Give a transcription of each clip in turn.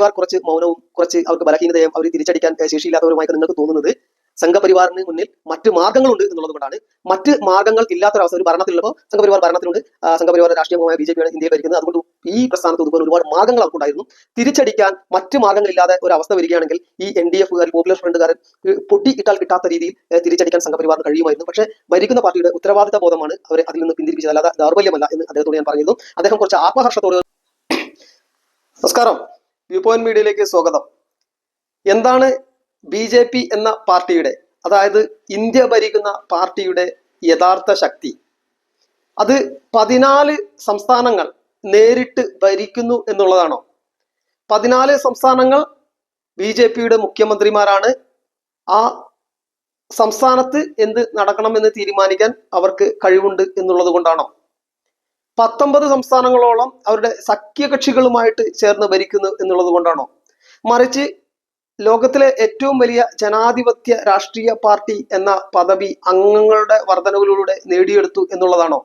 സംഘപരിവാർ കുറച്ച് മൗനവും കുറച്ച് അവർക്ക് ബലഹീനതയും അവർ തിരിച്ചടിക്കാൻ ശേഷിയില്ലാത്തവരുമായിട്ട് ശേഷിയില്ലാത്തവരുമായി നിങ്ങൾക്ക് തോന്നുന്നത്. സംഘപരിവാറിന് മുന്നിൽ മറ്റ് മാർഗങ്ങളുണ്ട് എന്നുള്ളത് കൊണ്ടാണ്. മറ്റ് മാർഗങ്ങൾ ഇല്ലാത്തൊരവസ്ഥ ഒരു ഭരണത്തിലുള്ളപ്പോൾ സംഘപരിവാർ ഭരണത്തിലുണ്ട്. സംഘപരിവാർ രാഷ്ട്രീയമായ ബി ജെ പിയാണ് ഇന്ത്യയിൽ ഭരിക്കുന്നത്. അതുകൊണ്ട് ഈ പ്രസ്ഥാനത്ത് ഇതുപോലെ ഒരുപാട് മാർഗങ്ങൾ അവർക്കുണ്ടായിരുന്നു. തിരിച്ചടിക്കാൻ മറ്റ് മാർഗങ്ങളില്ലാതെ ഒരു അവസ്ഥ വരികയാണെങ്കിൽ ഈ എൻ ഡി എഫ് പോപ്പുലർ ഫ്രണ്ടുകാരൻ പൊട്ടി ഇട്ടാൽ കിട്ടാത്ത രീതിയിൽ തിരിച്ചടിക്കാൻ സംഘപരിവാറിന് കഴിയുമായിരുന്നു. പക്ഷേ ഭരിക്കുന്ന പാർട്ടിയുടെ ഉത്തരവാദിത്ത ബോധമാണ് അവരെ അതിൽ നിന്ന് പിന്തിരിപ്പിച്ചത്. അല്ലാതെ ദൗർബല്യമല്ല എന്ന് അദ്ദേഹത്തോട് ഞാൻ പറഞ്ഞിരുന്നു അദ്ദേഹം കുറച്ച് ആത്മഹർഷത്തോട് നമസ്കാരം. വ്യൂ പോയിന്റ് മീഡിയയിലേക്ക് സ്വാഗതം. എന്താണ് ബി ജെ പി എന്ന പാർട്ടിയുടെ അതായത് ഇന്ത്യ ഭരിക്കുന്ന പാർട്ടിയുടെ യഥാർത്ഥ ശക്തി? അത് പതിനാല് സംസ്ഥാനങ്ങൾ നേരിട്ട് ഭരിക്കുന്നു എന്നുള്ളതാണോ? പതിനാല് സംസ്ഥാനങ്ങൾ ബി ജെ പിയുടെ മുഖ്യമന്ത്രിമാരാണ്. ആ സംസ്ഥാനത്ത് എന്ത് നടക്കണമെന്ന് തീരുമാനിക്കാൻ അവർക്ക് കഴിവുണ്ട് എന്നുള്ളത് കൊണ്ടാണോ? പത്തൊമ്പത് സംസ്ഥാനങ്ങളോളം അവരുടെ സഖ്യകക്ഷികളുമായിട്ട് ചേർന്ന് ഭരിക്കുന്നു എന്നുള്ളത് കൊണ്ടാണോ? മറിച്ച് ലോകത്തിലെ ഏറ്റവും വലിയ ജനാധിപത്യ രാഷ്ട്രീയ പാർട്ടി എന്ന പദവി അംഗങ്ങളുടെ വർധനവിലൂടെ നേടിയെടുത്തു എന്നുള്ളതാണോ?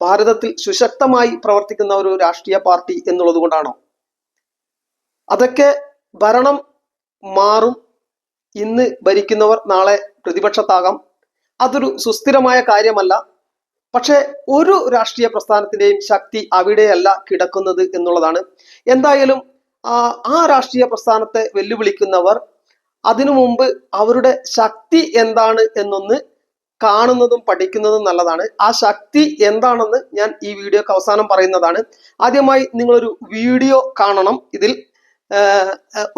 ഭാരതത്തിൽ സുശക്തമായി പ്രവർത്തിക്കുന്ന ഒരു രാഷ്ട്രീയ പാർട്ടി എന്നുള്ളത് കൊണ്ടാണോ? അതൊക്കെ ഭരണം മാറും. ഇന്ന് ഭരിക്കുന്നവർ നാളെ പ്രതിപക്ഷത്താകാം. അതൊരു സുസ്ഥിരമായ കാര്യമല്ല. പക്ഷെ ഒരു രാഷ്ട്രീയ പ്രസ്ഥാനത്തിന്റെയും ശക്തി അവിടെയല്ല കിടക്കുന്നത് എന്നുള്ളതാണ്. എന്തായാലും ആ രാഷ്ട്രീയ പ്രസ്ഥാനത്തെ വെല്ലുവിളിക്കുന്നവർ അതിനു മുമ്പ് അവരുടെ ശക്തി എന്താണ് എന്നൊന്ന് കാണുന്നതും പഠിക്കുന്നതും നല്ലതാണ്. ആ ശക്തി എന്താണെന്ന് ഞാൻ ഈ വീഡിയോക്ക് അവസാനം പറയുന്നതാണ്. ആദ്യമായി നിങ്ങളൊരു വീഡിയോ കാണണം. ഇതിൽ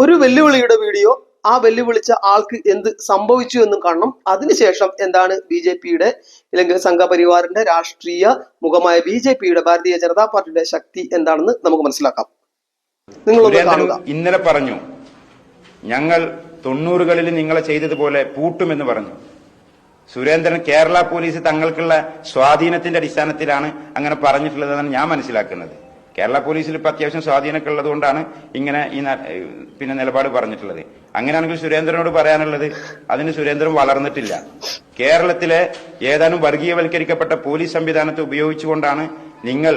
ഒരു വെല്ലുവിളിയുടെ വീഡിയോ ആ വെല്ലുവിളിച്ച ആൾക്ക് എന്ത് സംഭവിച്ചു എന്നും കാണണം. അതിനുശേഷം എന്താണ് ബി ജെ പിയുടെ അല്ലെങ്കിൽ സംഘപരിവാറിന്റെ രാഷ്ട്രീയ മുഖമായ ബി ജെ പിയുടെ ഭാരതീയ ജനതാ പാർട്ടിയുടെ ശക്തി എന്താണെന്ന് നമുക്ക് മനസ്സിലാക്കാം. നിങ്ങൾ ഇന്നലെ പറഞ്ഞു ഞങ്ങൾ തൊണ്ണൂറുകളിൽ നിങ്ങളെ ചെയ്തതുപോലെ പൂട്ടുമെന്ന് പറഞ്ഞു. സുരേന്ദ്രൻ കേരള പോലീസ് തങ്ങൾക്കുള്ള സ്വാധീനത്തിന്റെ അടിസ്ഥാനത്തിലാണ് അങ്ങനെ പറഞ്ഞിട്ടുള്ളതെന്നാണ് ഞാൻ മനസ്സിലാക്കുന്നത്. കേരള പോലീസിൽ ഇപ്പൊ അത്യാവശ്യം സ്വാധീനമൊക്കെ ഉള്ളതുകൊണ്ടാണ് ഇങ്ങനെ ഈ പിന്നെ നിലപാട് പറഞ്ഞിട്ടുള്ളത്. അങ്ങനെയാണെങ്കിൽ സുരേന്ദ്രനോട് പറയാനുള്ളത് അതിന് സുരേന്ദ്രൻ വളർന്നിട്ടില്ല. കേരളത്തിലെ ഏതാനും വർഗീയവൽക്കരിക്കപ്പെട്ട പോലീസ് സംവിധാനത്തെ ഉപയോഗിച്ചുകൊണ്ടാണ് നിങ്ങൾ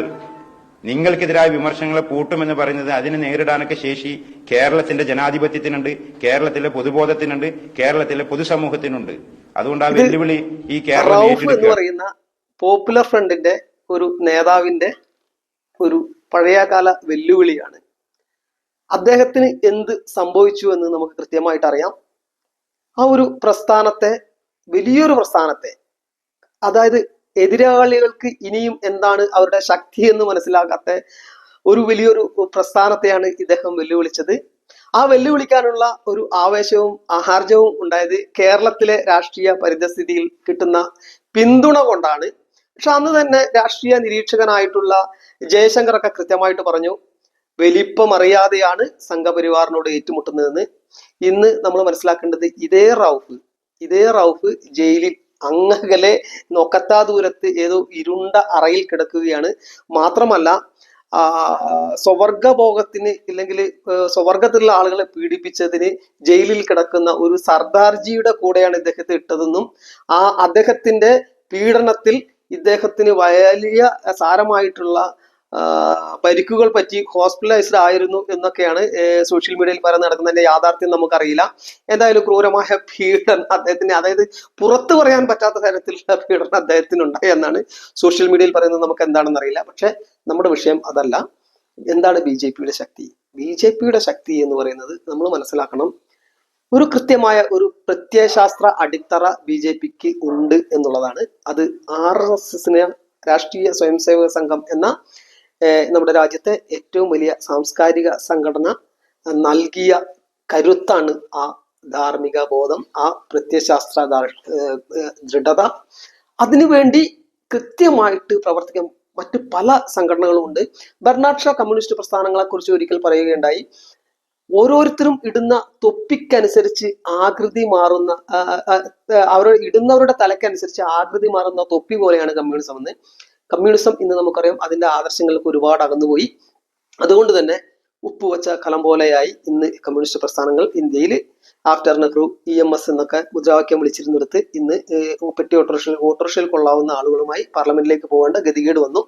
നിങ്ങൾക്കെതിരായ വിമർശനങ്ങളെ പൂട്ടുമെന്ന് പറയുന്നത് അതിനെ നേരിടാനൊക്കെ ശേഷി കേരളത്തിന്റെ ജനാധിപത്യത്തിനുണ്ട് കേരളത്തിലെ പൊതുബോധത്തിനുണ്ട് കേരളത്തിലെ പൊതുസമൂഹത്തിനുണ്ട്. അതുകൊണ്ട് ആ വെല്ലുവിളി ഈ കേരളം പറയുന്ന പോപ്പുലർ ഫ്രണ്ടിന്റെ ഒരു നേതാവിന്റെ ഒരു പഴയകാല വെല്ലുവിളിയാണ്. അദ്ദേഹത്തിന് എന്ത് സംഭവിച്ചു എന്ന് നമുക്ക് കൃത്യമായിട്ട് അറിയാം. ആ ഒരു പ്രസ്ഥാനത്തെ വലിയൊരു പ്രസ്ഥാനത്തെ അതായത് എതിരാളികൾക്ക് ഇനിയും എന്താണ് അവരുടെ ശക്തി എന്ന് മനസ്സിലാക്കാത്ത ഒരു വലിയൊരു പ്രസ്ഥാനത്തെയാണ് ഇദ്ദേഹം വെല്ലുവിളിച്ചത്. ആ വെല്ലുവിളിക്കാനുള്ള ഒരു ആവേശവും ആഹാർജവും ഉണ്ടായത് കേരളത്തിലെ രാഷ്ട്രീയ പരിതസ്ഥിതിയിൽ കിട്ടുന്ന പിന്തുണ കൊണ്ടാണ്. പക്ഷെ അന്ന് തന്നെ രാഷ്ട്രീയ നിരീക്ഷകനായിട്ടുള്ള ജയശങ്കറൊക്കെ കൃത്യമായിട്ട് പറഞ്ഞു വലിപ്പം അറിയാതെയാണ് സംഘപരിവാറിനോട് ഏറ്റുമുട്ടുന്നതെന്ന്. ഇന്ന് നമ്മൾ മനസ്സിലാക്കേണ്ടത് ഇതേ റൌഫ് ഇതേ റൌഫ് ജയിലിൽ അങ്ങകലെ നൊക്കത്താ ദൂരത്ത് ഏതോ ഇരുണ്ട അറയിൽ കിടക്കുകയാണ്. മാത്രമല്ല സ്വവർഗഭോഗത്തിന് ഇല്ലെങ്കിൽ സ്വവർഗത്തിലുള്ള ആളുകളെ പീഡിപ്പിച്ചതിന് ജയിലിൽ കിടക്കുന്ന ഒരു സർദാർജിയുടെ കൂടെയാണ് ഇദ്ദേഹത്തെ ഇട്ടതെന്നും ആ അദ്ദേഹത്തിന്റെ പീഡനത്തിൽ ഇദ്ദേഹത്തിന് വലിയ സാരമായിട്ടുള്ള പരിക്കുകൾ പറ്റി ഹോസ്പിറ്റലൈസ്ഡ് ആയിരുന്നു എന്നൊക്കെയാണ് സോഷ്യൽ മീഡിയയിൽ പറയുന്ന നടക്കുന്നതിന്റെ യാഥാർത്ഥ്യം നമുക്കറിയില്ല. എന്തായാലും ക്രൂരമായ പീഡനം അദ്ദേഹത്തിന് അതായത് പുറത്തു പറയാൻ പറ്റാത്ത തരത്തിലുള്ള പീഡനം അദ്ദേഹത്തിന് ഉണ്ടായി എന്നാണ് സോഷ്യൽ മീഡിയയിൽ പറയുന്നത് നമുക്ക് എന്താണെന്ന് അറിയില്ല. പക്ഷെ നമ്മുടെ വിഷയം അതല്ല. എന്താണ് ബി ജെ പിയുടെ ശക്തി? ബി ജെ പിയുടെ ശക്തി എന്ന് പറയുന്നത് നമ്മൾ മനസ്സിലാക്കണം. ഒരു കൃത്യമായ ഒരു പ്രത്യയശാസ്ത്ര അടിത്തറ ബി ജെ പിക്ക് ഉണ്ട് എന്നുള്ളതാണ്. അത് ആർ എസ് എസിന് രാഷ്ട്രീയ സ്വയംസേവക സംഘം എന്ന നമ്മുടെ രാജ്യത്തെ ഏറ്റവും വലിയ സാംസ്കാരിക സംഘടന നൽകിയ കരുത്താണ് ആ ധാർമ്മിക ബോധം ആ പ്രത്യയശാസ്ത്ര ദൃഢത. അതിനുവേണ്ടി കൃത്യമായിട്ട് പ്രവർത്തിക്കാൻ മറ്റു പല സംഘടനകളും ഉണ്ട്. ബെർണാഡ് ഷാ കമ്മ്യൂണിസ്റ്റ് പ്രസ്ഥാനങ്ങളെ കുറിച്ച് ഒരിക്കൽ പറയുകയുണ്ടായി. ഓരോരുത്തരും ഇടുന്ന തൊപ്പിക്കനുസരിച്ച് ആകൃതി മാറുന്ന അവർ ഇടുന്നവരുടെ തലക്കനുസരിച്ച് ആകൃതി മാറുന്ന തൊപ്പി പോലെയാണ് കമ്മ്യൂണിസം എന്ന്. കമ്മ്യൂണിസം ഇന്ന് നമുക്കറിയാം അതിന്റെ ആദർശങ്ങൾക്ക് ഒരുപാട് അകന്നുപോയി. അതുകൊണ്ട് തന്നെ ഉപ്പുവച്ച കലം പോലെയായി ഇന്ന് കമ്മ്യൂണിസ്റ്റ് പ്രസ്ഥാനങ്ങൾ ഇന്ത്യയിൽ. After Nehru E M S എന്നൊക്കെ മുദ്രാവാക്യം വിളിച്ചിരുന്നിടത്ത് ഇന്ന് പെട്ടി ഓട്ടോറിക്ഷയിൽ ഓട്ടോറിക്ഷയിൽ കൊള്ളാവുന്ന ആളുകളുമായി പാർലമെന്റിലേക്ക് പോകേണ്ട ഗതികേട് വന്നു.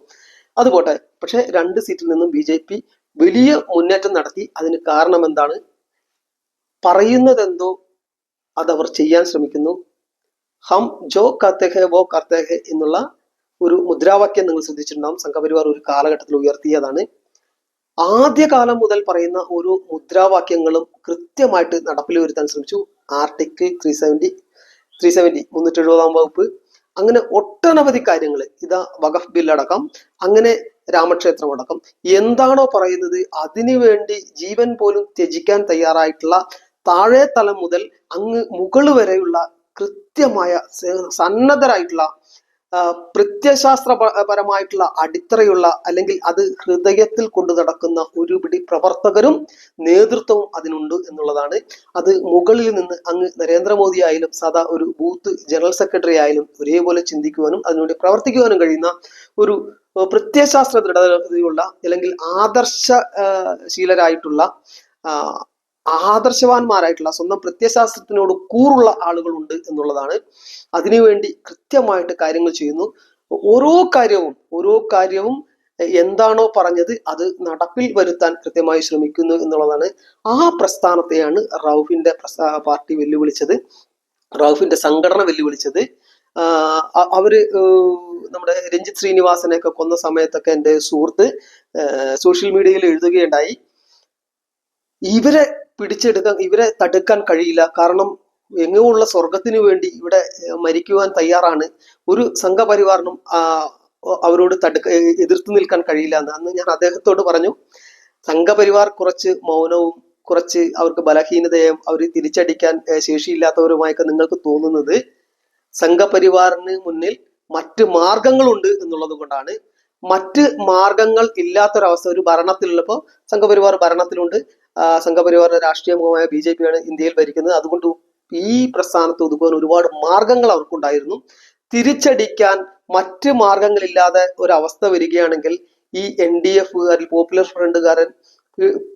അതുപോട്ടെ പക്ഷെ രണ്ട് സീറ്റിൽ നിന്നും ബി ജെ പി വലിയ മുന്നേറ്റം നടത്തി. അതിന് കാരണം എന്താണ് പറയുന്നത് പറയുന്നതെന്തോ അതവർ ചെയ്യാൻ ശ്രമിക്കുന്നു. ഹം ജോ കർത്തേഹെ വോ കർത്തേഹ എന്നുള്ള ഒരു മുദ്രാവാക്യം നിങ്ങൾ ശ്രദ്ധിച്ചിട്ടുണ്ടാവും. സംഘപരിവാർ ഒരു കാലഘട്ടത്തിൽ ഉയർത്തിയതാണ്. ആദ്യകാലം മുതൽ പറയുന്ന ഓരോ മുദ്രാവാക്യങ്ങളും കൃത്യമായിട്ട് നടപ്പിൽ വരുത്താൻ ശ്രമിച്ചു. Article three seventy three seventy മുന്നൂറ്റി എഴുപതാം വകുപ്പ്. അങ്ങനെ ഒട്ടനവധി കാര്യങ്ങൾ ഇതാ വഖഫ് ബില്ലടക്കം. അങ്ങനെ രാമക്ഷേത്രം അടക്കം എന്താണോ പറയുന്നത്? അതിനു വേണ്ടി ജീവൻ പോലും ത്യജിക്കാൻ തയ്യാറായിട്ടുള്ള താഴെ തലം മുതൽ അങ്ങ് മുകൾ വരെയുള്ള കൃത്യമായ സന്നദ്ധരായിട്ടുള്ള പ്രത്യശാസ്ത്ര പരമായിട്ടുള്ള അടിത്തറയുള്ള അല്ലെങ്കിൽ അത് ഹൃദയത്തിൽ കൊണ്ടു നടക്കുന്ന ഒരു പിടി പ്രവർത്തകരും നേതൃത്വവും അതിനുണ്ട് എന്നുള്ളതാണ്. അത് മുകളിൽ നിന്ന് അങ്ങ് നരേന്ദ്രമോദി ആയാലും സദാ ഒരു ബൂത്ത് ജനറൽ സെക്രട്ടറി ആയാലും ഒരേപോലെ ചിന്തിക്കുവാനും അതിനുവേണ്ടി പ്രവർത്തിക്കുവാനും കഴിയുന്ന ഒരു പ്രത്യയശാസ്ത്ര ദൃഢതയുള്ള അല്ലെങ്കിൽ ആദർശ ശീലരായിട്ടുള്ള ആദർശവാന്മാരായിട്ടുള്ള സ്വന്തം പ്രത്യയശാസ്ത്രത്തിനോട് കൂറുള്ള ആളുകളുണ്ട് എന്നുള്ളതാണ്. അതിനുവേണ്ടി കൃത്യമായിട്ട് കാര്യങ്ങൾ ചെയ്യുന്നു. ഓരോ കാര്യവും ഓരോ കാര്യവും എന്താണോ പറഞ്ഞത് അത് നടപ്പിൽ വരുത്താൻ കൃത്യമായി ശ്രമിക്കുന്നു എന്നുള്ളതാണ്. ആ പ്രസ്ഥാനത്തെയാണ് റൌഫിന്റെ പാർട്ടി വെല്ലുവിളിച്ചത്. റൌഫിന്റെ സംഘടന വെല്ലുവിളിച്ചത്. അവർ നമ്മുടെ രഞ്ജിത് ശ്രീനിവാസനെ ഒക്കെ കൊന്ന സമയത്തൊക്കെ എന്റെ സുഹൃത്ത് സോഷ്യൽ മീഡിയയിൽ എഴുതുകയുണ്ടായി. ഇവരെ പിടിച്ചെടുക്കാൻ ഇവരെ തടുക്കാൻ കഴിയില്ല. കാരണം എങ്ങുമുള്ള സ്വർഗത്തിനു വേണ്ടി ഇവിടെ മരിക്കുവാൻ തയ്യാറാണ്. ഒരു സംഘപരിവാറിനും അവരോട് തടുക്ക എതിർത്തു നിൽക്കാൻ കഴിയില്ല എന്ന്. അന്ന് ഞാൻ അദ്ദേഹത്തോട് പറഞ്ഞു സംഘപരിവാർ കുറച്ച് മൗനവും കുറച്ച് അവർക്ക് ബലഹീനതയും അവർ തിരിച്ചടിക്കാൻ ശേഷിയില്ലാത്തവരുമായൊക്കെ നിങ്ങൾക്ക് തോന്നുന്നത് സംഘപരിവാറിന് മുന്നിൽ മറ്റ് മാർഗങ്ങളുണ്ട് എന്നുള്ളത് കൊണ്ടാണ്. മറ്റ് മാർഗങ്ങൾ ഇല്ലാത്തൊരവസ്ഥ ഒരു ഭരണത്തിലുള്ളപ്പോൾ സംഘപരിവാർ ഭരണത്തിലുണ്ട്. സംഘപരിവാറിന്റെ മുഖമായ ബി ജെ പിയാണ് ഇന്ത്യയിൽ ഭരിക്കുന്നത്. അതുകൊണ്ട് ഈ പ്രസ്ഥാനത്ത് ഒതുക്കുവാൻ ഒരുപാട് മാർഗങ്ങൾ അവർക്കുണ്ടായിരുന്നു. തിരിച്ചടിക്കാൻ മറ്റ് മാർഗങ്ങളില്ലാതെ ഒരവസ്ഥ വരികയാണെങ്കിൽ ഈ എൻ ഡി എഫ് പോപ്പുലർ ഫ്രണ്ടുകാരൻ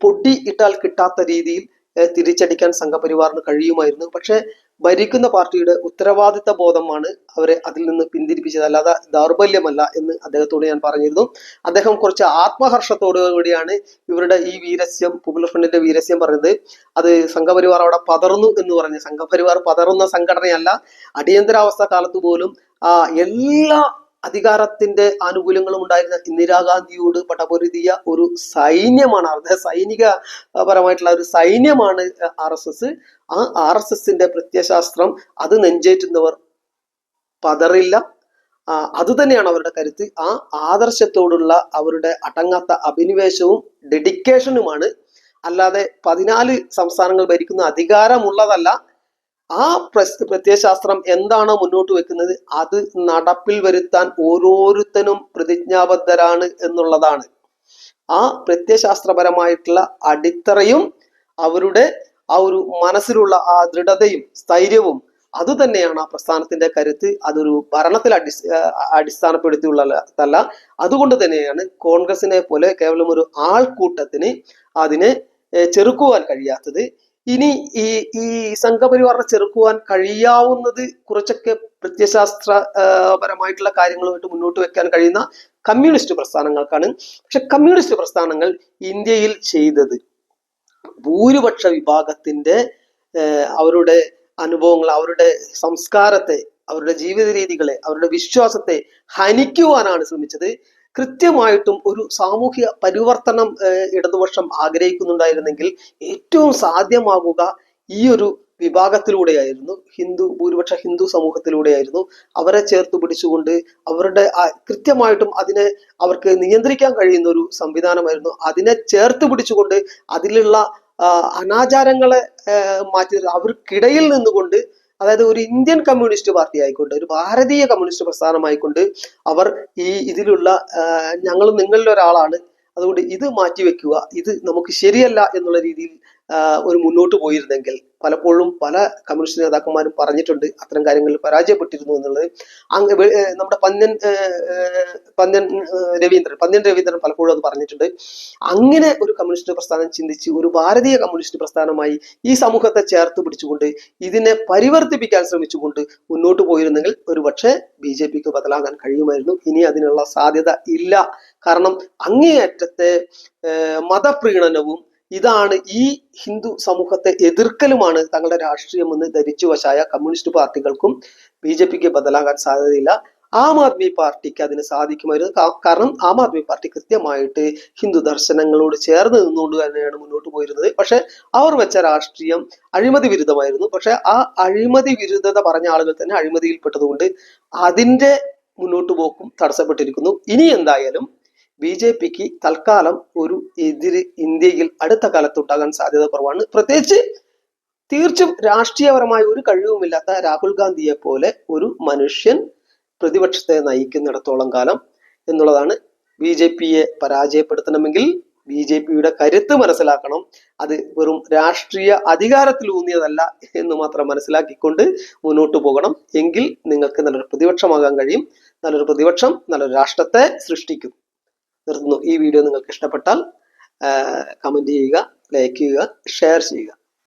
പൊടി ഇട്ടാൽ കിട്ടാത്ത രീതിയിൽ തിരിച്ചടിക്കാൻ സംഘപരിവാറിന് കഴിയുമായിരുന്നു. പക്ഷെ ഭരിക്കുന്ന പാർട്ടിയുടെ ഉത്തരവാദിത്ത ബോധമാണ് അവരെ അതിൽ നിന്ന് പിന്തിരിപ്പിച്ചത്. അല്ലാതെ ദൗർബല്യമല്ല എന്ന് അദ്ദേഹത്തോട് ഞാൻ പറഞ്ഞിരുന്നു. അദ്ദേഹം കുറച്ച് ആത്മഹർഷത്തോടു കൂടിയാണ് ഇവരുടെ ഈ വീരസ്യം പോപ്പുലർ ഫ്രണ്ടിന്റെ വീരസ്യം പറയുന്നത്. അത് സംഘപരിവാർ അവിടെ പതർന്നു എന്ന് പറഞ്ഞു സംഘപരിവാർ പതറുന്ന സംഘടനയല്ല. അടിയന്തരാവസ്ഥ കാലത്ത് പോലും ആ എല്ലാ അധികാരത്തിന്റെ ആനുകൂല്യങ്ങളും ഉണ്ടായിരുന്ന ഇന്ദിരാഗാന്ധിയോട് പടപൊരുതിയ ഒരു സൈന്യമാണ് അർദ്ധ സൈനിക പരമായിട്ടുള്ള ഒരു സൈന്യമാണ് ആർ എസ് എസ്. ആ ആർ എസ് എസിന്റെ പ്രത്യശാസ്ത്രം അത് നെഞ്ചേറ്റുന്നവർ പതറില്ല. ആ, അത് തന്നെയാണ് അവരുടെ കരുത്ത്. ആ ആദർശത്തോടുള്ള അവരുടെ അടങ്ങാത്ത അഭിനിവേശവും ഡെഡിക്കേഷനുമാണ്. അല്ലാതെ പതിനാല് സംസ്ഥാനങ്ങൾ ഭരിക്കുന്ന അധികാരമുള്ളതല്ല ആ പ്രത്യയശാസ്ത്രം എന്താണോ മുന്നോട്ട് വെക്കുന്നത് അത് നടപ്പിൽ വരുത്താൻ ഓരോരുത്തരും പ്രതിജ്ഞാബദ്ധരാണ് എന്നുള്ളതാണ്. ആ പ്രത്യയശാസ്ത്രപരമായിട്ടുള്ള അടിത്തറയും അവരുടെ ആ ഒരു മനസ്സിലുള്ള ആ ദൃഢതയും സ്ഥൈര്യവും അത് തന്നെയാണ് ആ പ്രസ്ഥാനത്തിന്റെ കരുത്ത്. അതൊരു ഭരണത്തിൽ അടി അടിസ്ഥാനപ്പെടുത്തിയുള്ളതല്ല അതുകൊണ്ട് തന്നെയാണ് കോൺഗ്രസിനെ പോലെ കേവലം ഒരു ആൾക്കൂട്ടത്തിന് അതിനെ ചെറുക്കുവാൻ കഴിയാത്തത്. ഇനി ഈ ഈ സംഘപരിവാറിനെ ചെറുക്കുവാൻ കഴിയാവുന്നത് കുറച്ചൊക്കെ പ്രത്യശാസ്ത്ര ആഹ് പരമായിട്ടുള്ള കാര്യങ്ങളുമായിട്ട് മുന്നോട്ട് വെക്കാൻ കഴിയുന്ന കമ്മ്യൂണിസ്റ്റ് പ്രസ്ഥാനങ്ങൾക്കാണ്. പക്ഷെ കമ്മ്യൂണിസ്റ്റ് പ്രസ്ഥാനങ്ങൾ ഇന്ത്യയിൽ ചെയ്തത് ഭൂരിപക്ഷ വിഭാഗത്തിന്റെ അവരുടെ അനുഭവങ്ങൾ അവരുടെ സംസ്കാരത്തെ അവരുടെ ജീവിത രീതികളെ അവരുടെ വിശ്വാസത്തെ ഹനിക്കുവാനാണ് ശ്രമിച്ചത്. കൃത്യമായിട്ടും ഒരു സാമൂഹ്യ പരിവർത്തനം ഇടതുപക്ഷം ആഗ്രഹിക്കുന്നുണ്ടായിരുന്നെങ്കിൽ ഏറ്റവും സാധ്യമാകുക ഈ ഒരു വിഭാഗത്തിലൂടെയായിരുന്നു. ഹിന്ദു ഭൂരിപക്ഷ ഹിന്ദു സമൂഹത്തിലൂടെയായിരുന്നു അവരെ ചേർത്ത് പിടിച്ചുകൊണ്ട് അവരുടെ കൃത്യമായിട്ടും അതിനെ അവർക്ക് നിയന്ത്രിക്കാൻ കഴിയുന്ന ഒരു സംവിധാനമായിരുന്നു. അതിനെ ചേർത്ത് പിടിച്ചുകൊണ്ട് അതിലുള്ള അനാചാരങ്ങളെ മാറ്റി അവർക്കിടയിൽ നിന്നുകൊണ്ട് അതായത് ഒരു ഇന്ത്യൻ കമ്മ്യൂണിസ്റ്റ് പാർട്ടി ആയിക്കൊണ്ട് ഒരു ഭാരതീയ കമ്മ്യൂണിസ്റ്റ് പ്രസ്ഥാനമായിക്കൊണ്ട് അവർ ഈ ഇതിലുള്ള ഞങ്ങൾ നിങ്ങളിൽ ഒരാളാണ് അതുകൊണ്ട് ഇത് മാറ്റിവെക്കുക. ഇത് നമുക്ക് ശരിയല്ല എന്നുള്ള രീതിയിൽ ഒരു മുന്നോട്ട് പോയിരുന്നെങ്കിൽ പലപ്പോഴും പല കമ്മ്യൂണിസ്റ്റ് നേതാക്കന്മാരും പറഞ്ഞിട്ടുണ്ട് അത്തരം കാര്യങ്ങളിൽ പരാജയപ്പെട്ടിരുന്നു എന്നുള്ളത്. അങ്ങ് നമ്മുടെ പന്ന്യൻ പന്ന്യൻ രവീന്ദ്രൻ പന്ന്യൻ രവീന്ദ്രൻ പലപ്പോഴും അത് പറഞ്ഞിട്ടുണ്ട്. അങ്ങനെ ഒരു കമ്മ്യൂണിസ്റ്റ് പ്രസ്ഥാനം ചിന്തിച്ച് ഒരു ഭാരതീയ കമ്മ്യൂണിസ്റ്റ് പ്രസ്ഥാനമായി ഈ സമൂഹത്തെ ചേർത്ത് പിടിച്ചുകൊണ്ട് ഇതിനെ പരിവർത്തിപ്പിക്കാൻ ശ്രമിച്ചുകൊണ്ട് മുന്നോട്ട് പോയിരുന്നെങ്കിൽ ഒരു പക്ഷേ ബി ജെ പിക്ക് ബദലാകാൻ കഴിയുമായിരുന്നു. ഇനി അതിനുള്ള സാധ്യത ഇല്ല. കാരണം അങ്ങേയറ്റത്തെ മതപ്രീണനവും ഇതാണ് ഈ ഹിന്ദു സമൂഹത്തെ എതിർക്കലുമാണ് തങ്ങളുടെ രാഷ്ട്രീയമെന്ന് ധരിച്ചു വശായ കമ്മ്യൂണിസ്റ്റ് പാർട്ടികൾക്കും ബി ജെ പിക്ക് ബദലാകാൻ സാധ്യതയില്ല. ആം ആദ്മി പാർട്ടിക്ക് അതിന് സാധിക്കുമായിരുന്നു. കാരണം ആം ആദ്മി പാർട്ടി കൃത്യമായിട്ട് ഹിന്ദു ദർശനങ്ങളോട് ചേർന്ന് നിന്നുകൊണ്ട് തന്നെയാണ് മുന്നോട്ട് പോയിരുന്നത്. പക്ഷെ അവർ വെച്ച രാഷ്ട്രീയം അഴിമതി വിരുദ്ധമായിരുന്നു. പക്ഷെ ആ അഴിമതി വിരുദ്ധത പറഞ്ഞ ആളുകൾ തന്നെ അഴിമതിയിൽപ്പെട്ടതുകൊണ്ട് അതിന്റെ മുന്നോട്ട് പോക്കും തടസ്സപ്പെട്ടിരിക്കുന്നു. ഇനി എന്തായാലും ബി ജെ പിക്ക് തൽക്കാലം ഒരു എതിര് ഇന്ത്യയിൽ അടുത്ത കാലത്ത് ഉണ്ടാകാൻ സാധ്യത കുറവാണ്. പ്രത്യേകിച്ച് തീർച്ചും രാഷ്ട്രീയപരമായ ഒരു കഴിവുമില്ലാത്ത രാഹുൽ ഗാന്ധിയെ പോലെ ഒരു മനുഷ്യൻ പ്രതിപക്ഷത്തെ നയിക്കുന്നിടത്തോളം കാലം എന്നുള്ളതാണ് ബി ജെ പിയെ പരാജയപ്പെടുത്തണമെങ്കിൽ ബി ജെ പിയുടെ കരുത്ത് മനസ്സിലാക്കണം. അത് വെറും രാഷ്ട്രീയ അധികാരത്തിലൂന്നിയതല്ല എന്ന് മാത്രം മനസ്സിലാക്കിക്കൊണ്ട് മുന്നോട്ട് പോകണം. എങ്കിൽ നിങ്ങൾക്ക് നല്ലൊരു പ്രതിപക്ഷമാകാൻ കഴിയും. നല്ലൊരു പ്രതിപക്ഷം നല്ലൊരു രാഷ്ട്രത്തെ സൃഷ്ടിക്കും. നിർത്തുന്നു. ഈ വീഡിയോ നിങ്ങൾക്ക് ഇഷ്ടപ്പെട്ടാൽ കമന്റ് ചെയ്യുക ലൈക്ക് ചെയ്യുക ഷെയർ ചെയ്യുക.